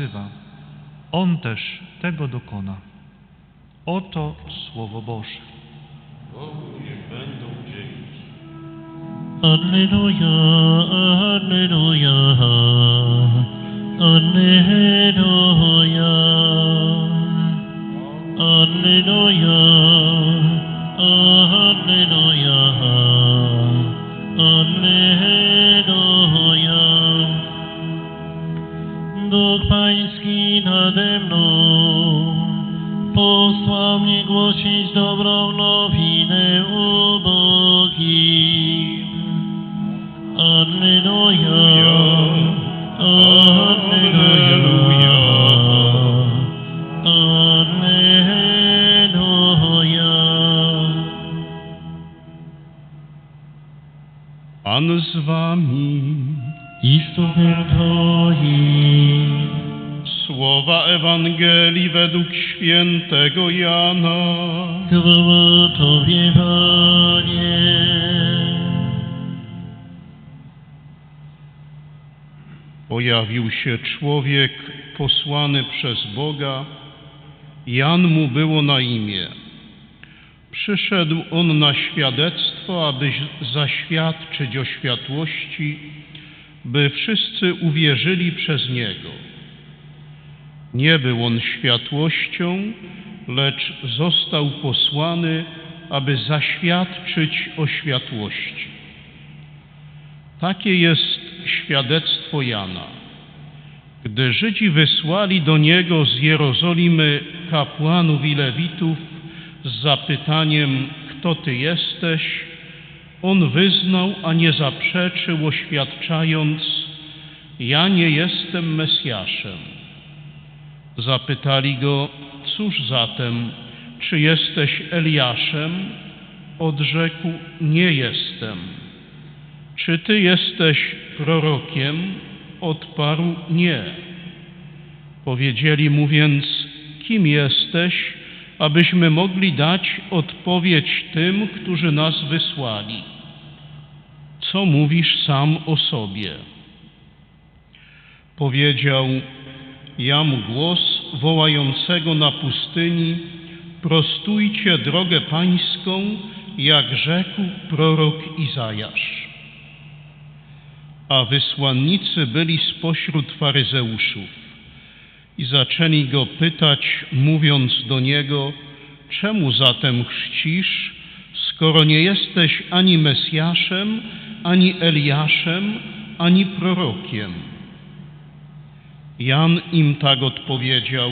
wzywa, On też tego dokona. Oto Słowo Boże. Bogu niech będą dzięki. Alleluja, Alleluja, Alleluja, Alleluja, Alleluja, Alleluja. Duch Pański nade mną, posłał mnie głosić dobrą nowinę ubogim. Alleluja, Alleluja, Alleluja. Pan z wami. I duchem Twoim. Słowa Ewangelii według świętego Jana. Chwała Tobie, Panie. Pojawił się człowiek posłany przez Boga. Jan mu było na imię. Przyszedł on na świadectwo, aby zaświadczyć o światłości, by wszyscy uwierzyli przez niego. Nie był on światłością, lecz został posłany, aby zaświadczyć o światłości. Takie jest świadectwo Jana. Gdy Żydzi wysłali do niego z Jerozolimy kapłanów i lewitów z zapytaniem, kto ty jesteś, on wyznał, a nie zaprzeczył, oświadczając, ja nie jestem Mesjaszem. Zapytali go, cóż zatem, czy jesteś Eliaszem? Odrzekł, nie jestem. Czy ty jesteś prorokiem? Odparł, nie. Powiedzieli mu więc, kim jesteś, abyśmy mogli dać odpowiedź tym, którzy nas wysłali. Co mówisz sam o sobie? Powiedział, jam głos wołającego na pustyni, prostujcie drogę pańską, jak rzekł prorok Izajasz. A wysłannicy byli spośród faryzeuszów i zaczęli go pytać, mówiąc do niego, czemu zatem chrzcisz, skoro nie jesteś ani Mesjaszem, ani Eliaszem, ani prorokiem? Jan im tak odpowiedział,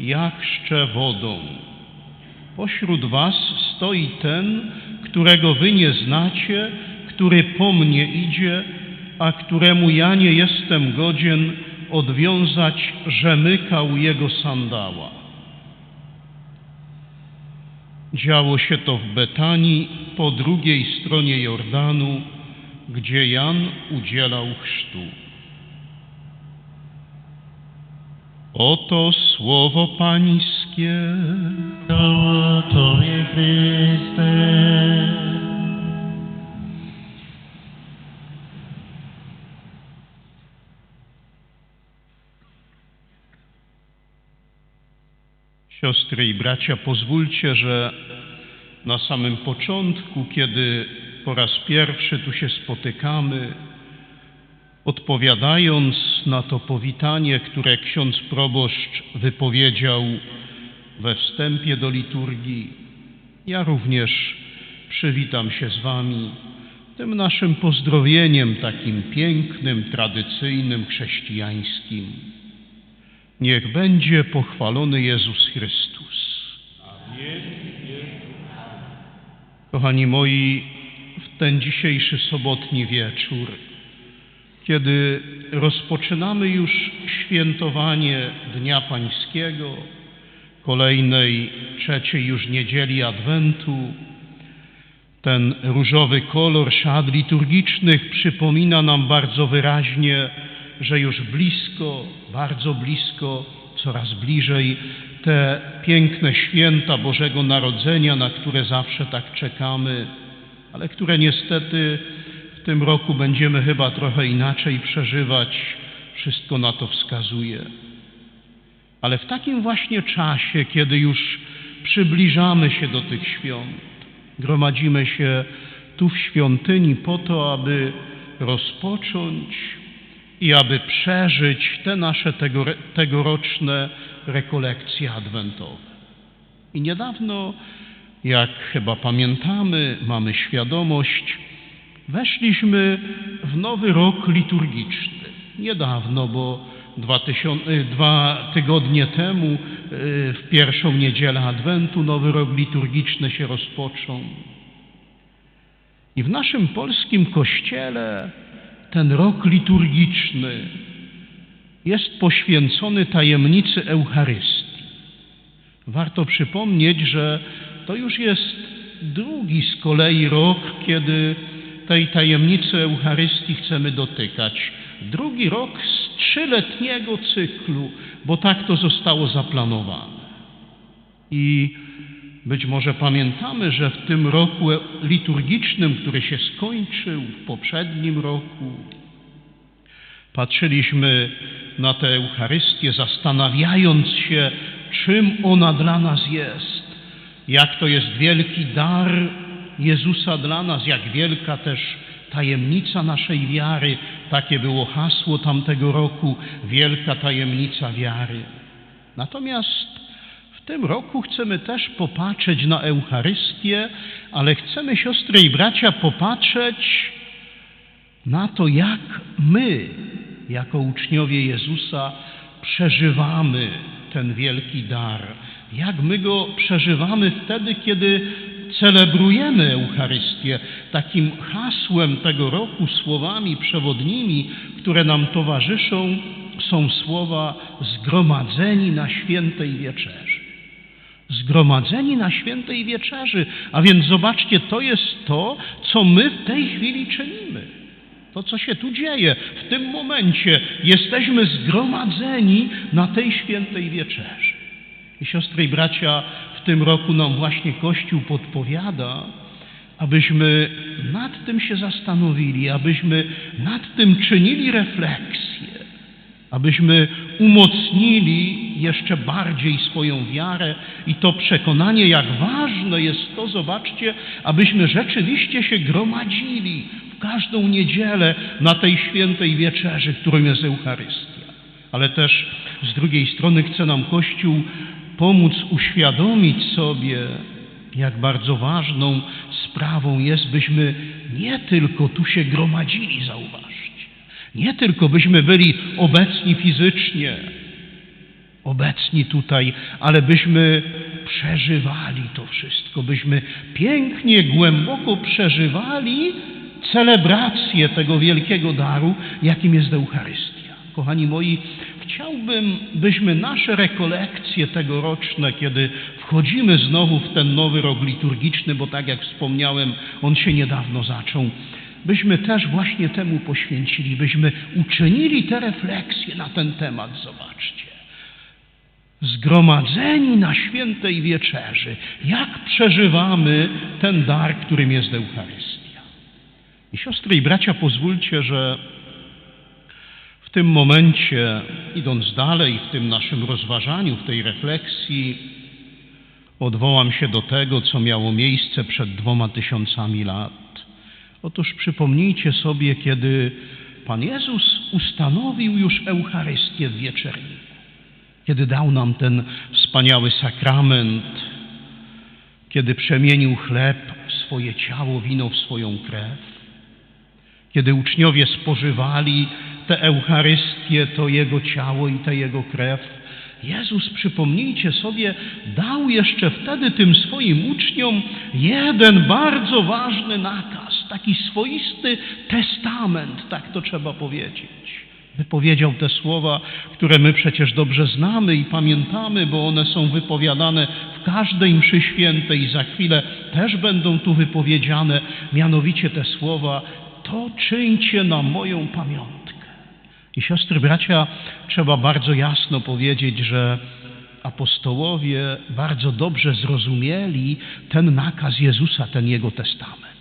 ja chrzczę wodą. Pośród was stoi ten, którego wy nie znacie, który po mnie idzie, a któremu ja nie jestem godzien odwiązać rzemykał jego sandała. Działo się to w Betanii po drugiej stronie Jordanu, gdzie Jan udzielał chrztu. Oto słowo Pańskie. Chwała Tobie, Chryste. Siostry i bracia, pozwólcie, że na samym początku, kiedy po raz pierwszy tu się spotykamy, odpowiadając na to powitanie, które ksiądz proboszcz wypowiedział we wstępie do liturgii, ja również przywitam się z Wami tym naszym pozdrowieniem takim pięknym, tradycyjnym, chrześcijańskim. Niech będzie pochwalony Jezus Chrystus. Kochani moi, ten dzisiejszy sobotni wieczór, kiedy rozpoczynamy już świętowanie Dnia Pańskiego, kolejnej, trzeciej już niedzieli Adwentu, ten różowy kolor szat liturgicznych przypomina nam bardzo wyraźnie, że już blisko, bardzo blisko, coraz bliżej te piękne święta Bożego Narodzenia, na które zawsze tak czekamy, ale które niestety w tym roku będziemy chyba trochę inaczej przeżywać. Wszystko na to wskazuje. Ale w takim właśnie czasie, kiedy już przybliżamy się do tych świąt, gromadzimy się tu w świątyni po to, aby rozpocząć i aby przeżyć te nasze tego, tegoroczne rekolekcje adwentowe. I niedawno, jak chyba pamiętamy, mamy świadomość, weszliśmy w nowy rok liturgiczny. Niedawno, bo dwa, tysiące, dwa tygodnie temu, y, w pierwszą niedzielę Adwentu, nowy rok liturgiczny się rozpoczął. I w naszym polskim kościele ten rok liturgiczny jest poświęcony tajemnicy Eucharystii. Warto przypomnieć, że to już jest drugi z kolei rok, kiedy tej tajemnicy Eucharystii chcemy dotykać. Drugi rok z trzyletniego cyklu, bo tak to zostało zaplanowane. I być może pamiętamy, że w tym roku liturgicznym, który się skończył w poprzednim roku, patrzyliśmy na tę Eucharystię, zastanawiając się, czym ona dla nas jest, jak to jest wielki dar Jezusa dla nas, jak wielka też tajemnica naszej wiary. Takie było hasło tamtego roku, wielka tajemnica wiary. Natomiast w tym roku chcemy też popatrzeć na Eucharystię, ale chcemy, siostry i bracia, popatrzeć na to, jak my, jako uczniowie Jezusa, przeżywamy ten wielki dar. Jak my go przeżywamy wtedy, kiedy celebrujemy Eucharystię. Takim hasłem tego roku, słowami przewodnimi, które nam towarzyszą, są słowa zgromadzeni na świętej wieczerzy. Zgromadzeni na świętej wieczerzy. A więc zobaczcie, to jest to, co my w tej chwili czynimy. To, co się tu dzieje w tym momencie, jesteśmy zgromadzeni na tej świętej wieczerzy. I siostry i bracia, w tym roku nam właśnie Kościół podpowiada, abyśmy nad tym się zastanowili, abyśmy nad tym czynili refleksję, abyśmy umocnili jeszcze bardziej swoją wiarę i to przekonanie, jak ważne jest to, zobaczcie, abyśmy rzeczywiście się gromadzili w każdą niedzielę na tej świętej wieczerzy, którą jest Eucharystia. Ale też z drugiej strony chce nam Kościół pomóc uświadomić sobie, jak bardzo ważną sprawą jest, byśmy nie tylko tu się gromadzili, zauważcie, nie tylko byśmy byli obecni fizycznie, obecni tutaj, ale byśmy przeżywali to wszystko, byśmy pięknie, głęboko przeżywali celebrację tego wielkiego daru, jakim jest Eucharystia. Kochani moi, chciałbym, byśmy nasze rekolekcje tegoroczne, kiedy wchodzimy znowu w ten nowy rok liturgiczny, bo tak jak wspomniałem, on się niedawno zaczął, byśmy też właśnie temu poświęcili, byśmy uczynili te refleksje na ten temat, zobaczcie. Zgromadzeni na świętej wieczerzy, jak przeżywamy ten dar, którym jest Eucharystia. I siostry i bracia, pozwólcie, że w tym momencie, idąc dalej w tym naszym rozważaniu, w tej refleksji, odwołam się do tego, co miało miejsce przed dwoma tysiącami lat. Otóż przypomnijcie sobie, kiedy Pan Jezus ustanowił już Eucharystię w wieczerniku, kiedy dał nam ten wspaniały sakrament, kiedy przemienił chleb w swoje ciało, wino w swoją krew, kiedy uczniowie spożywali tę Eucharystię, to Jego ciało i tę Jego krew, Jezus, przypomnijcie sobie, dał jeszcze wtedy tym swoim uczniom jeden bardzo ważny nakaz, taki swoisty testament, tak to trzeba powiedzieć. Wypowiedział te słowa, które my przecież dobrze znamy i pamiętamy, bo one są wypowiadane w każdej mszy świętej i za chwilę też będą tu wypowiedziane, mianowicie te słowa to czyńcie na moją pamiątkę. I siostry, bracia, trzeba bardzo jasno powiedzieć, że apostołowie bardzo dobrze zrozumieli ten nakaz Jezusa, ten Jego testament.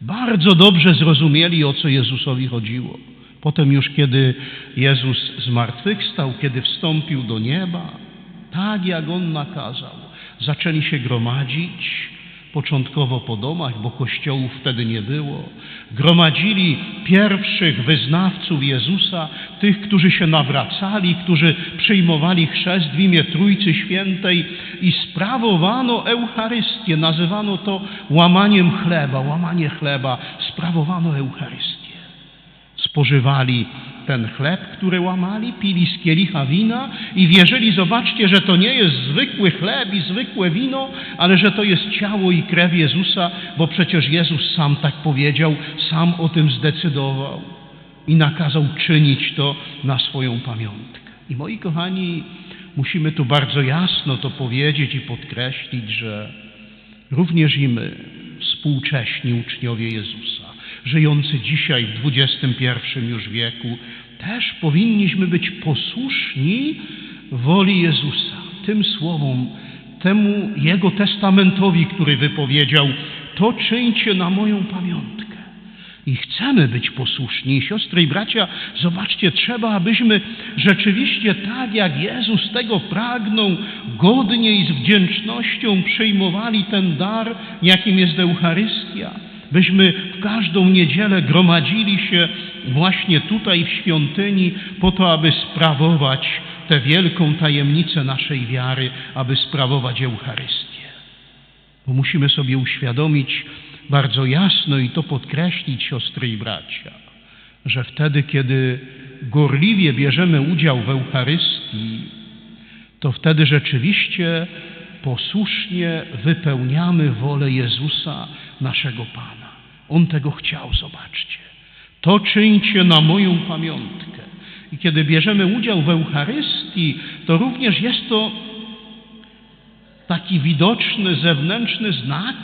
Bardzo dobrze zrozumieli, o co Jezusowi chodziło. Potem już, kiedy Jezus zmartwychwstał, kiedy wstąpił do nieba, tak jak On nakazał. Zaczęli się gromadzić, początkowo po domach, bo kościołów wtedy nie było. Gromadzili pierwszych wyznawców Jezusa, tych, którzy się nawracali, którzy przyjmowali chrzest w imię Trójcy Świętej i sprawowano Eucharystię. Nazywano to łamaniem chleba, łamanie chleba. Sprawowano Eucharystię. Spożywali ten chleb, który łamali, pili z kielicha wina i wierzyli, zobaczcie, że to nie jest zwykły chleb i zwykłe wino, ale że to jest ciało i krew Jezusa, bo przecież Jezus sam tak powiedział, sam o tym zdecydował i nakazał czynić to na swoją pamiątkę. I moi kochani, musimy tu bardzo jasno to powiedzieć i podkreślić, że również i my, współcześni uczniowie Jezusa, żyjący dzisiaj w XXI już wieku, też powinniśmy być posłuszni woli Jezusa, tym słowom, temu Jego testamentowi, który wypowiedział, to czyńcie na moją pamiątkę. I chcemy być posłuszni. Siostry i bracia, zobaczcie, trzeba, abyśmy rzeczywiście tak jak Jezus tego pragnął, godnie i z wdzięcznością przyjmowali ten dar, jakim jest Eucharystia. Byśmy w każdą niedzielę gromadzili się właśnie tutaj w świątyni po to, aby sprawować tę wielką tajemnicę naszej wiary, aby sprawować Eucharystię. Bo musimy sobie uświadomić bardzo jasno i to podkreślić, siostry i bracia, że wtedy, kiedy gorliwie bierzemy udział w Eucharystii, to wtedy rzeczywiście posłusznie wypełniamy wolę Jezusa, naszego Pana. On tego chciał, zobaczcie. To czyńcie na moją pamiątkę. I kiedy bierzemy udział w Eucharystii, to również jest to taki widoczny, zewnętrzny znak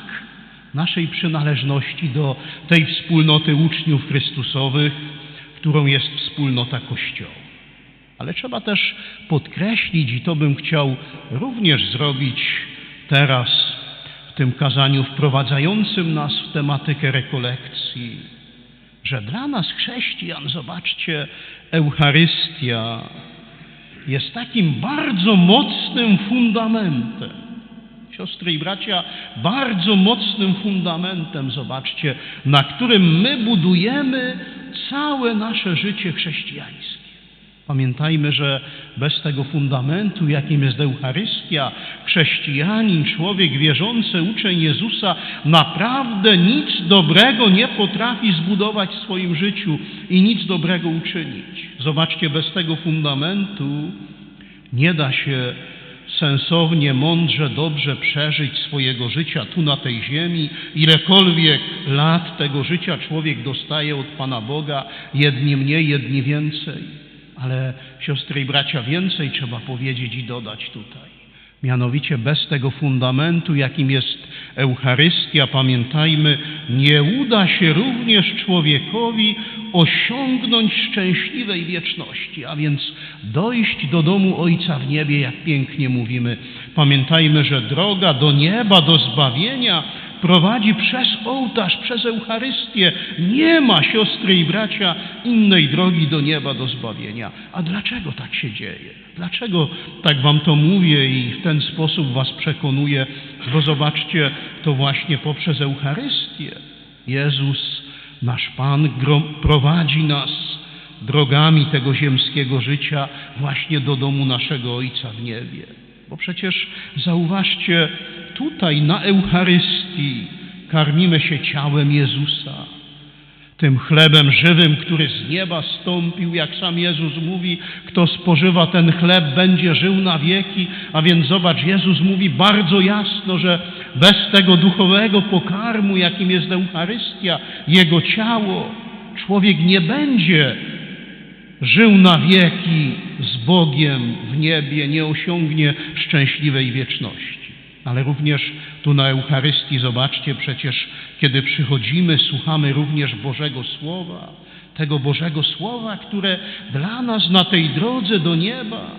naszej przynależności do tej wspólnoty uczniów Chrystusowych, którą jest wspólnota Kościoła. Ale trzeba też podkreślić, i to bym chciał również zrobić teraz tym kazaniu wprowadzającym nas w tematykę rekolekcji, że dla nas chrześcijan, zobaczcie, Eucharystia jest takim bardzo mocnym fundamentem. Siostry i bracia, bardzo mocnym fundamentem, zobaczcie, na którym my budujemy całe nasze życie chrześcijańskie. Pamiętajmy, że bez tego fundamentu, jakim jest Eucharystia, chrześcijanin, człowiek wierzący, uczeń Jezusa, naprawdę nic dobrego nie potrafi zbudować w swoim życiu i nic dobrego uczynić. Zobaczcie, bez tego fundamentu nie da się sensownie, mądrze, dobrze przeżyć swojego życia tu na tej ziemi. Ilekolwiek lat tego życia człowiek dostaje od Pana Boga, jedni mniej, jedni więcej. Ale siostry i bracia, więcej trzeba powiedzieć i dodać tutaj. Mianowicie bez tego fundamentu, jakim jest Eucharystia, pamiętajmy, nie uda się również człowiekowi osiągnąć szczęśliwej wieczności, a więc dojść do domu Ojca w niebie, jak pięknie mówimy. Pamiętajmy, że droga do nieba, do zbawienia prowadzi przez ołtarz, przez Eucharystię. Nie ma, siostry i bracia, innej drogi do nieba, do zbawienia. A dlaczego tak się dzieje? Dlaczego tak wam to mówię i w ten sposób was przekonuję? Bo zobaczcie, to właśnie poprzez Eucharystię Jezus, nasz Pan, prowadzi nas drogami tego ziemskiego życia właśnie do domu naszego Ojca w niebie. Bo przecież zauważcie, tutaj na Eucharystii karmimy się ciałem Jezusa, tym chlebem żywym, który z nieba stąpił, jak sam Jezus mówi, kto spożywa ten chleb, będzie żył na wieki. A więc zobacz, Jezus mówi bardzo jasno, że bez tego duchowego pokarmu, jakim jest Eucharystia, Jego ciało, człowiek nie będzie żył na wieki z Bogiem w niebie, nie osiągnie szczęśliwej wieczności. Ale również tu na Eucharystii, zobaczcie, przecież kiedy przychodzimy, słuchamy również Bożego Słowa, tego Bożego Słowa, które dla nas na tej drodze do nieba,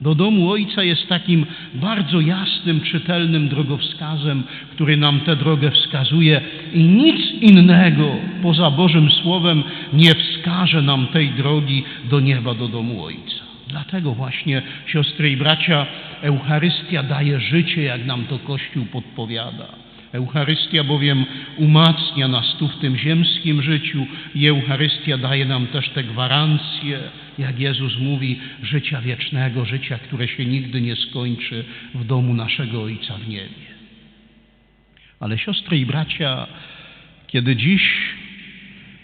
do domu Ojca jest takim bardzo jasnym, czytelnym drogowskazem, który nam tę drogę wskazuje i nic innego poza Bożym Słowem nie wskaże nam tej drogi do nieba, do domu Ojca. Dlatego właśnie, siostry i bracia, Eucharystia daje życie, jak nam to Kościół podpowiada. Eucharystia bowiem umacnia nas tu w tym ziemskim życiu i Eucharystia daje nam też te gwarancje, jak Jezus mówi, życia wiecznego, życia, które się nigdy nie skończy w domu naszego Ojca w niebie. Ale siostry i bracia, kiedy dziś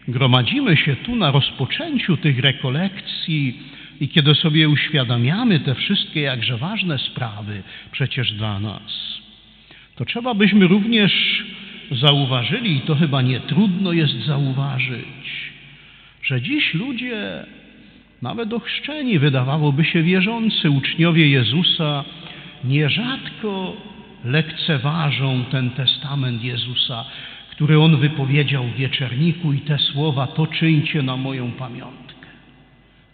gromadzimy się tu na rozpoczęciu tych rekolekcji i kiedy sobie uświadamiamy te wszystkie jakże ważne sprawy przecież dla nas, to trzeba byśmy również zauważyli, i to chyba nie trudno jest zauważyć, że dziś ludzie, nawet ochrzczeni, wydawałoby się wierzący, uczniowie Jezusa, nierzadko lekceważą ten testament Jezusa, który On wypowiedział w wieczerniku i te słowa to czyńcie na moją pamiątkę.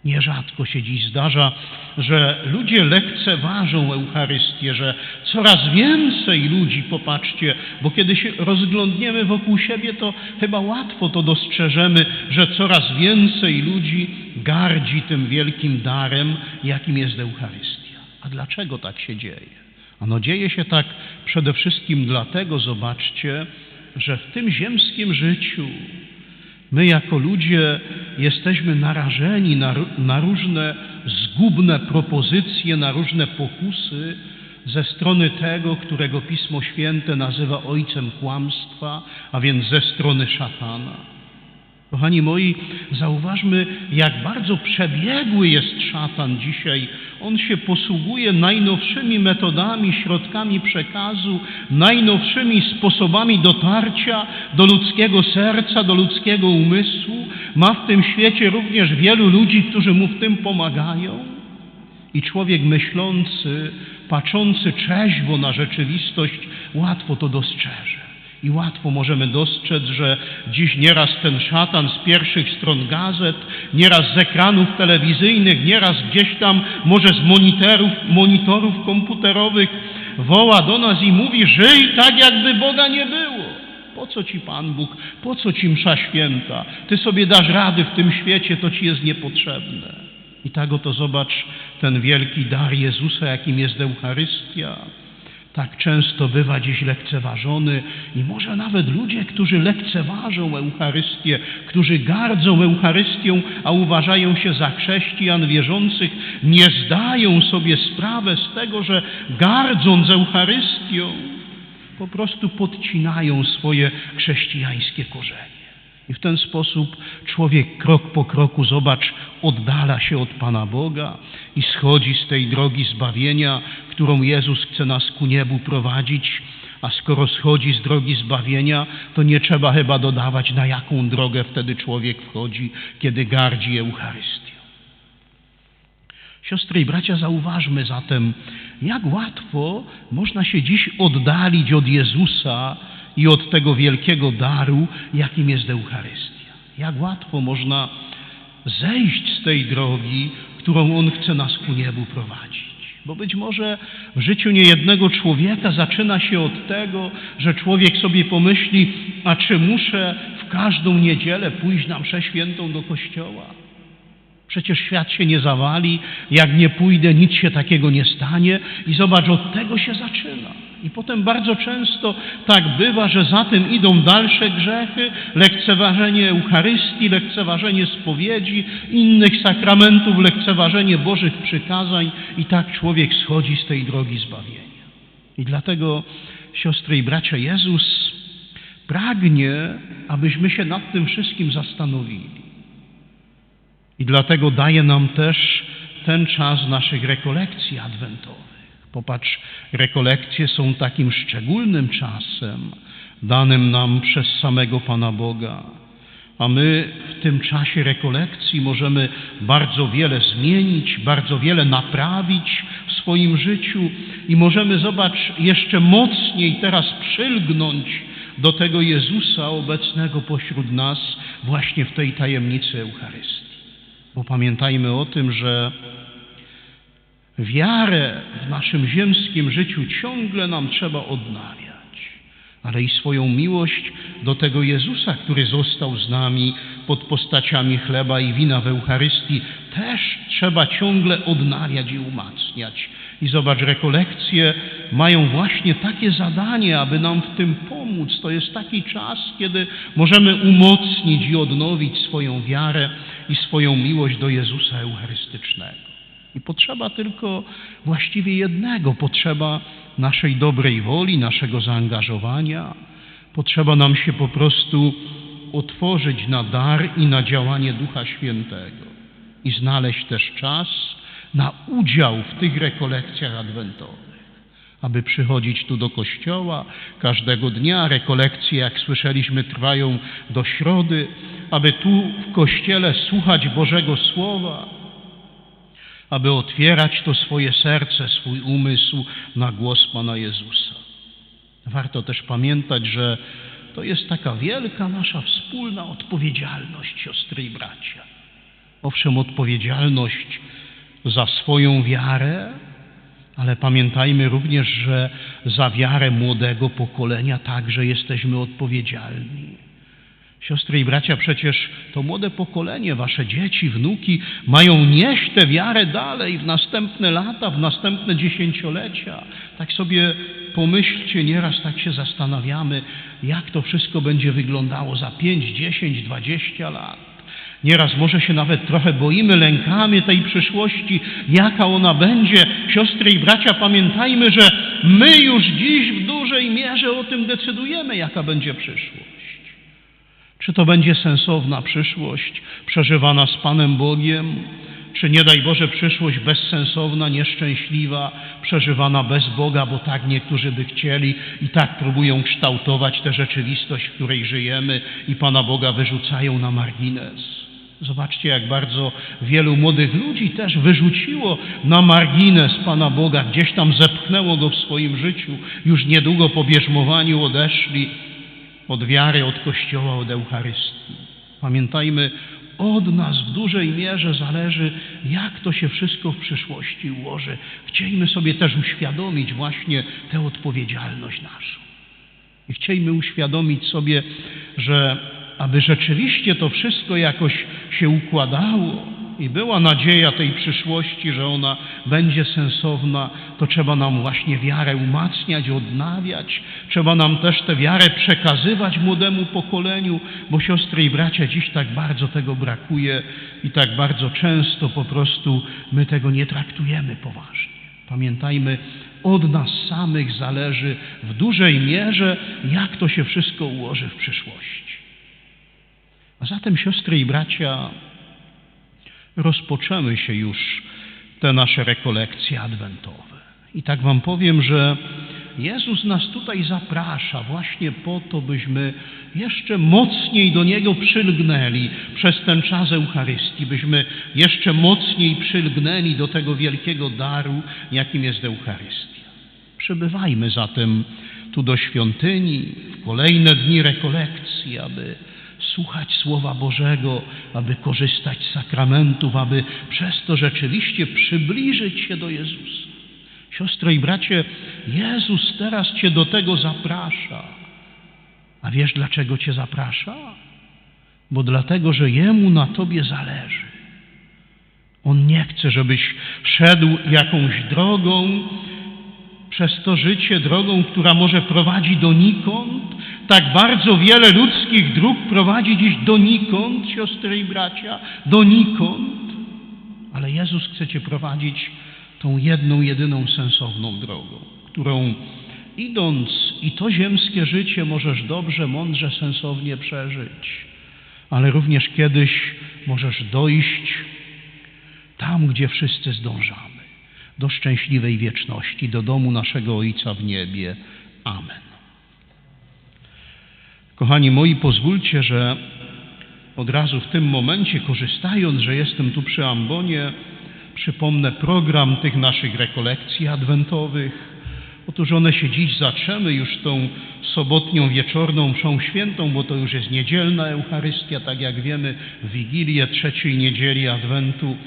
Nierzadko się dziś zdarza, że ludzie lekceważą Eucharystię, że coraz więcej ludzi, popatrzcie, bo kiedy się rozglądniemy wokół siebie, to chyba łatwo to dostrzeżemy, że coraz więcej ludzi gardzi tym wielkim darem, jakim jest Eucharystia. A dlaczego tak się dzieje? Ano dzieje się tak przede wszystkim dlatego, zobaczcie, że w tym ziemskim życiu my jako ludzie jesteśmy narażeni na, na różne zgubne propozycje, na różne pokusy ze strony tego, którego Pismo Święte nazywa ojcem kłamstwa, a więc ze strony szatana. Kochani moi, zauważmy, jak bardzo przebiegły jest szatan dzisiaj. On się posługuje najnowszymi metodami, środkami przekazu, najnowszymi sposobami dotarcia do ludzkiego serca, do ludzkiego umysłu. Ma w tym świecie również wielu ludzi, którzy mu w tym pomagają. I człowiek myślący, patrzący trzeźwo na rzeczywistość, łatwo to dostrzeże. I łatwo możemy dostrzec, że dziś nieraz ten szatan z pierwszych stron gazet, nieraz z ekranów telewizyjnych, nieraz gdzieś tam może z monitorów, monitorów komputerowych woła do nas i mówi: Żyj tak, jakby Boga nie było. Po co ci Pan Bóg? Po co ci msza święta? Ty sobie dasz rady w tym świecie, to ci jest niepotrzebne. I tak oto zobacz ten wielki dar Jezusa, jakim jest Eucharystia tak często bywa dziś lekceważony i może nawet ludzie, którzy lekceważą Eucharystię, którzy gardzą Eucharystią, a uważają się za chrześcijan wierzących, nie zdają sobie sprawy z tego, że gardząc Eucharystią, po prostu podcinają swoje chrześcijańskie korzenie. I w ten sposób człowiek krok po kroku, zobacz, oddala się od Pana Boga i schodzi z tej drogi zbawienia, którą Jezus chce nas ku niebu prowadzić. A skoro schodzi z drogi zbawienia, to nie trzeba chyba dodawać, na jaką drogę wtedy człowiek wchodzi, kiedy gardzi Eucharystią. Siostry i bracia, zauważmy zatem, jak łatwo można się dziś oddalić od Jezusa i od tego wielkiego daru, jakim jest Eucharystia. Jak łatwo można zejść z tej drogi, którą On chce nas ku niebu prowadzić. Bo być może w życiu niejednego człowieka zaczyna się od tego, że człowiek sobie pomyśli, a czy muszę w każdą niedzielę pójść na mszę świętą do kościoła? Przecież świat się nie zawali, jak nie pójdę, nic się takiego nie stanie. I zobacz, od tego się zaczyna. I potem bardzo często tak bywa, że za tym idą dalsze grzechy, lekceważenie Eucharystii, lekceważenie spowiedzi, innych sakramentów, lekceważenie Bożych przykazań i tak człowiek schodzi z tej drogi zbawienia. I dlatego, siostry i bracia, Jezus pragnie, abyśmy się nad tym wszystkim zastanowili. I dlatego daje nam też ten czas naszych rekolekcji adwentowych. Popatrz, rekolekcje są takim szczególnym czasem danym nam przez samego Pana Boga. A my w tym czasie rekolekcji możemy bardzo wiele zmienić, bardzo wiele naprawić w swoim życiu i możemy, zobacz, jeszcze mocniej teraz przylgnąć do tego Jezusa obecnego pośród nas właśnie w tej tajemnicy Eucharystii. Bo pamiętajmy o tym, że wiarę w naszym ziemskim życiu ciągle nam trzeba odnawiać, ale i swoją miłość do tego Jezusa, który został z nami pod postaciami chleba i wina w Eucharystii, też trzeba ciągle odnawiać i umacniać. I zobacz, rekolekcje mają właśnie takie zadanie, aby nam w tym pomóc. To jest taki czas, kiedy możemy umocnić i odnowić swoją wiarę i swoją miłość do Jezusa Eucharystycznego. I potrzeba tylko właściwie jednego, potrzeba naszej dobrej woli, naszego zaangażowania. Potrzeba nam się po prostu otworzyć na dar i na działanie Ducha Świętego. I znaleźć też czas na udział w tych rekolekcjach adwentowych. Aby przychodzić tu do kościoła każdego dnia, rekolekcje, jak słyszeliśmy, trwają do środy, aby tu w kościele słuchać Bożego Słowa, aby otwierać to swoje serce, swój umysł na głos Pana Jezusa. Warto też pamiętać, że to jest taka wielka nasza wspólna odpowiedzialność, siostry i bracia. Owszem, odpowiedzialność za swoją wiarę, ale pamiętajmy również, że za wiarę młodego pokolenia także jesteśmy odpowiedzialni. Siostry i bracia, przecież to młode pokolenie, wasze dzieci, wnuki mają nieść tę wiarę dalej w następne lata, w następne dziesięciolecia. Tak sobie pomyślcie, nieraz tak się zastanawiamy, jak to wszystko będzie wyglądało za pięć, dziesięć, dwadzieścia lat. Nieraz może się nawet trochę boimy, lękamy tej przyszłości, jaka ona będzie. Siostry i bracia, pamiętajmy, że my już dziś w dużej mierze o tym decydujemy, jaka będzie przyszłość. Czy to będzie sensowna przyszłość przeżywana z Panem Bogiem, czy nie daj Boże przyszłość bezsensowna, nieszczęśliwa, przeżywana bez Boga, bo tak niektórzy by chcieli i tak próbują kształtować tę rzeczywistość, w której żyjemy i Pana Boga wyrzucają na margines. Zobaczcie, jak bardzo wielu młodych ludzi też wyrzuciło na margines Pana Boga, gdzieś tam zepchnęło go w swoim życiu, już niedługo po bierzmowaniu odeszli od wiary, od Kościoła, od Eucharystii. Pamiętajmy, od nas w dużej mierze zależy, jak to się wszystko w przyszłości ułoży. Chciejmy sobie też uświadomić właśnie tę odpowiedzialność naszą. I chciejmy uświadomić sobie, że aby rzeczywiście to wszystko jakoś się układało i była nadzieja tej przyszłości, że ona będzie sensowna, to trzeba nam właśnie wiarę umacniać, odnawiać. Trzeba nam też tę wiarę przekazywać młodemu pokoleniu, bo siostry i bracia, dziś tak bardzo tego brakuje i tak bardzo często po prostu my tego nie traktujemy poważnie. Pamiętajmy, od nas samych zależy w dużej mierze, jak to się wszystko ułoży w przyszłości. A zatem, siostry i bracia, rozpoczęły się już te nasze rekolekcje adwentowe. I tak Wam powiem, że Jezus nas tutaj zaprasza właśnie po to, byśmy jeszcze mocniej do Niego przylgnęli przez ten czas Eucharystii, byśmy jeszcze mocniej przylgnęli do tego wielkiego daru, jakim jest Eucharystia. Przybywajmy zatem tu do świątyni w kolejne dni rekolekcji, aby słuchać Słowa Bożego, aby korzystać z sakramentów, aby przez to rzeczywiście przybliżyć się do Jezusa. Siostro i bracie, Jezus teraz Cię do tego zaprasza. A wiesz dlaczego Cię zaprasza? Bo dlatego, że Jemu na Tobie zależy. On nie chce, żebyś szedł jakąś drogą, przez to życie drogą, która może prowadzi donikąd. Tak bardzo wiele ludzkich dróg prowadzi dziś donikąd, siostry i bracia, donikąd. Ale Jezus chce Cię prowadzić tą jedną, jedyną sensowną drogą, którą idąc i to ziemskie życie możesz dobrze, mądrze, sensownie przeżyć, ale również kiedyś możesz dojść tam, gdzie wszyscy zdążamy do szczęśliwej wieczności, do domu naszego Ojca w niebie. Amen. Kochani moi, pozwólcie, że od razu w tym momencie, korzystając, że jestem tu przy ambonie, przypomnę program tych naszych rekolekcji adwentowych. Otóż one się dziś zaczęły już tą sobotnią wieczorną mszą świętą, bo to już jest niedzielna Eucharystia, tak jak wiemy, Wigilię trzeciej niedzieli Adwentu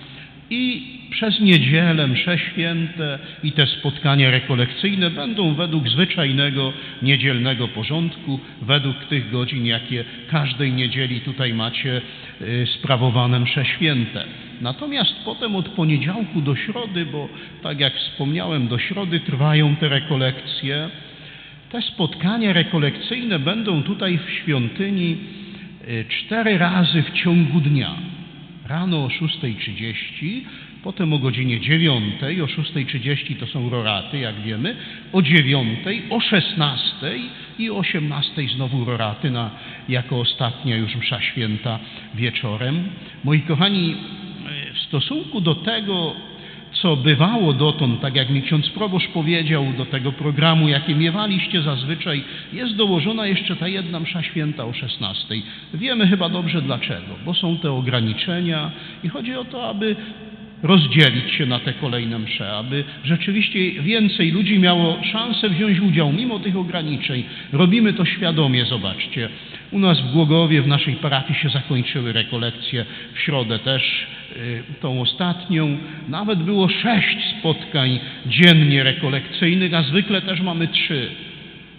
I przez niedzielę, msze święte i te spotkania rekolekcyjne będą według zwyczajnego niedzielnego porządku, według tych godzin, jakie każdej niedzieli tutaj macie y, sprawowane msze święte. Natomiast potem od poniedziałku do środy, bo tak jak wspomniałem, do środy trwają te rekolekcje, te spotkania rekolekcyjne będą tutaj w świątyni y, cztery razy w ciągu dnia. Rano o 6.30, potem o godzinie 9, o 6.30 to są roraty, jak wiemy, o 9, o 16 i o 18 znowu roraty na, jako ostatnia już msza święta wieczorem. Moi kochani, y, w stosunku do tego, co bywało dotąd, tak jak mi ksiądz proboszcz powiedział, do tego programu, jakie miewaliście zazwyczaj, jest dołożona jeszcze ta jedna msza święta o 16. Wiemy chyba dobrze dlaczego, bo są te ograniczenia i chodzi o to, aby rozdzielić się na te kolejne msze, aby rzeczywiście więcej ludzi miało szansę wziąć udział mimo tych ograniczeń. Robimy to świadomie, zobaczcie. U nas w Głogowie, w naszej parafii się zakończyły rekolekcje, w środę też tą ostatnią. Nawet było sześć spotkań dziennie rekolekcyjnych, a zwykle też mamy trzy.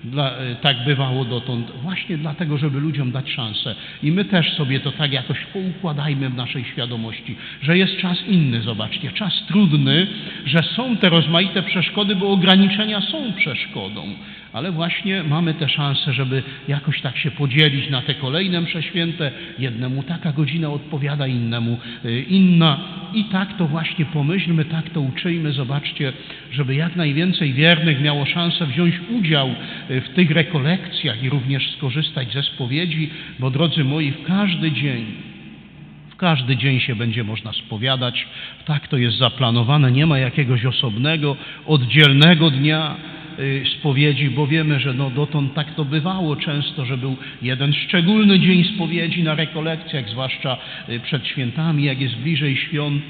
Dla, y, tak bywało dotąd, właśnie dlatego, żeby ludziom dać szansę. I my też sobie to tak jakoś poukładajmy w naszej świadomości, że jest czas inny, zobaczcie, czas trudny, że są te rozmaite przeszkody, bo ograniczenia są przeszkodą, ale właśnie mamy tę szansę, żeby jakoś tak się podzielić na te kolejne msze święte. Jednemu taka godzina odpowiada, innemu y, inna. I tak to właśnie pomyślmy, tak to uczyjmy, zobaczcie, żeby jak najwięcej wiernych miało szansę wziąć udział y, w tych rekolekcjach i również skorzystać ze spowiedzi, bo drodzy moi, w każdy dzień każdy dzień się będzie można spowiadać. Tak to jest zaplanowane. Nie ma jakiegoś osobnego, oddzielnego dnia spowiedzi, bo wiemy, że no dotąd tak to bywało często, że był jeden szczególny dzień spowiedzi na rekolekcjach, zwłaszcza y, przed świętami, jak jest bliżej świąt.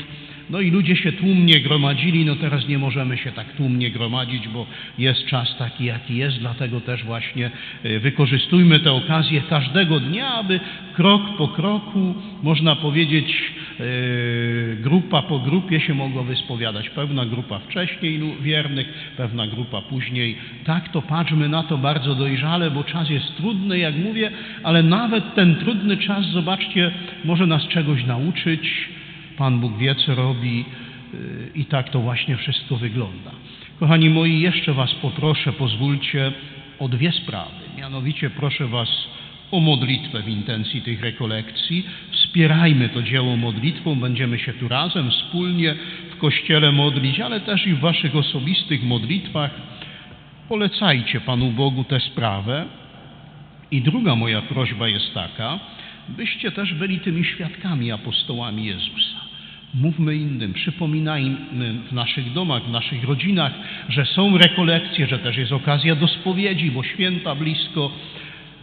No i ludzie się tłumnie gromadzili, no teraz nie możemy się tak tłumnie gromadzić, bo jest czas taki, jaki jest, dlatego też właśnie y, wykorzystujmy tę okazję każdego dnia, aby krok po kroku, można powiedzieć, y, grupa po grupie się mogła wyspowiadać. Pewna grupa wcześniej wiernych, pewna grupa później. Tak to patrzmy na to bardzo dojrzale, bo czas jest trudny, jak mówię, ale nawet ten trudny czas, zobaczcie, może nas czegoś nauczyć. Pan Bóg wie, co robi yy, i tak to właśnie wszystko wygląda. Kochani moi, jeszcze Was poproszę, pozwólcie o dwie sprawy. Mianowicie proszę Was o modlitwę w intencji tych rekolekcji. Wspierajmy to dzieło modlitwą, będziemy się tu razem, wspólnie w Kościele modlić, ale też i w Waszych osobistych modlitwach. Polecajcie Panu Bogu tę sprawę. I druga moja prośba jest taka, byście też byli tymi świadkami apostołami Jezusa. Mówmy innym, przypominajmy w naszych domach, w naszych rodzinach, że są rekolekcje, że też jest okazja do spowiedzi, bo święta blisko,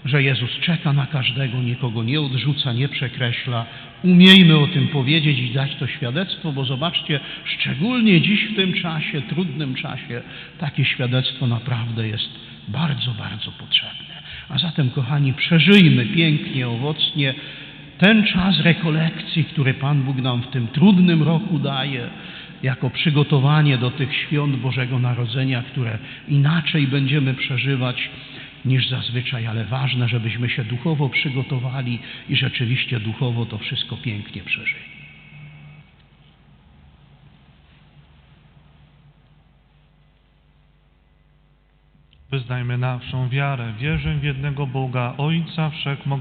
że Jezus czeka na każdego, nikogo nie odrzuca, nie przekreśla. Umiejmy o tym powiedzieć i dać to świadectwo, bo zobaczcie, szczególnie dziś w tym czasie, trudnym czasie, takie świadectwo naprawdę jest bardzo, bardzo potrzebne. A zatem, kochani, przeżyjmy pięknie, owocnie ten czas rekolekcji, który Pan Bóg nam w tym trudnym roku daje, jako przygotowanie do tych świąt Bożego Narodzenia, które inaczej będziemy przeżywać niż zazwyczaj, ale ważne, żebyśmy się duchowo przygotowali i rzeczywiście duchowo to wszystko pięknie przeżyli. Wyznajmy naszą wiarę. Wierzę w jednego Boga, Ojca Wszechmogącego,